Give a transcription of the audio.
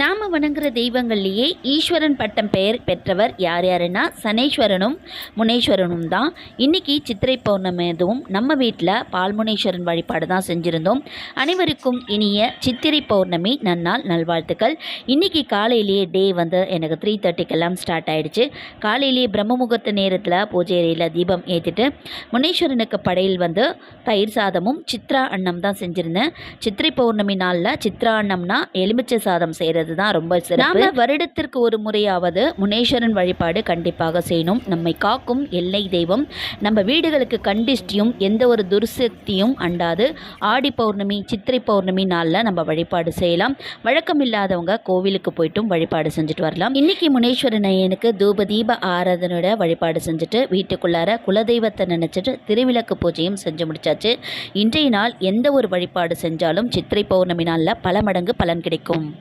நாம் வணங்குற தெய்வங்கள்லேயே ஈஸ்வரன் பட்டம் பெயர் பெற்றவர் யார் யாருன்னா சனேஸ்வரனும் முனேஸ்வரனும் தான். இன்றைக்கி சித்திரை பௌர்ணமி அதுவும் நம்ம வீட்டில் பால்முனேஸ்வரன் வழிபாடு தான் செஞ்சுருந்தோம். அனைவருக்கும் இனிய சித்திரை பௌர்ணமி நன்னால் நல்வாழ்த்துக்கள். இன்றைக்கி காலையிலேயே டே வந்து எனக்கு த்ரீ தேர்ட்டிக்கெல்லாம் ஸ்டார்ட் ஆயிடுச்சு. காலையிலேயே பிரம்ம முகூர்த்த நேரத்தில் பூஜை அறையில் தீபம் ஏற்றிட்டு முனேஸ்வரனுக்கு படையில் வந்து தயிர் சாதமும் சித்ரா அன்னம் தான் செஞ்சுருந்தேன். சித்திரை பௌர்ணமி நாளில் சித்ரா அன்னம்னா எலுமிச்சை சாதம் செய்கிறது தான் ரொம்ப சிறப்பு. நாம வருடத்திற்கு ஒரு முறையாவது முனேஸ்வரன் வழிபாடு கண்டிப்பாக செய்யணும். நம்மை காக்கும் எல்லை தெய்வம். நம்ம வீடுகளுக்கு கண்டிஷ்டியும் எந்த ஒரு துர்சக்தியும் அண்டாது. ஆடி பௌர்ணமி சித்திரை பௌர்ணமி நாளில் நம்ம வழிபாடு செய்யலாம். வழக்கம் இல்லாதவங்க கோவிலுக்கு போயிட்டும் வழிபாடு செஞ்சுட்டு வரலாம். இன்னைக்கு முனேஸ்வரன் ஐயனுக்கு தூப தீப ஆராதனோட வழிபாடு செஞ்சுட்டு வீட்டுக்குள்ளார குலதெய்வத்தை நினச்சிட்டு திருவிளக்கு பூஜையும் செஞ்சு முடிச்சாச்சு. இன்றைய நாள் எந்த ஒரு வழிபாடு செஞ்சாலும் சித்திரை பௌர்ணமி நாளில் பல மடங்கு பலன் கிடைக்கும்.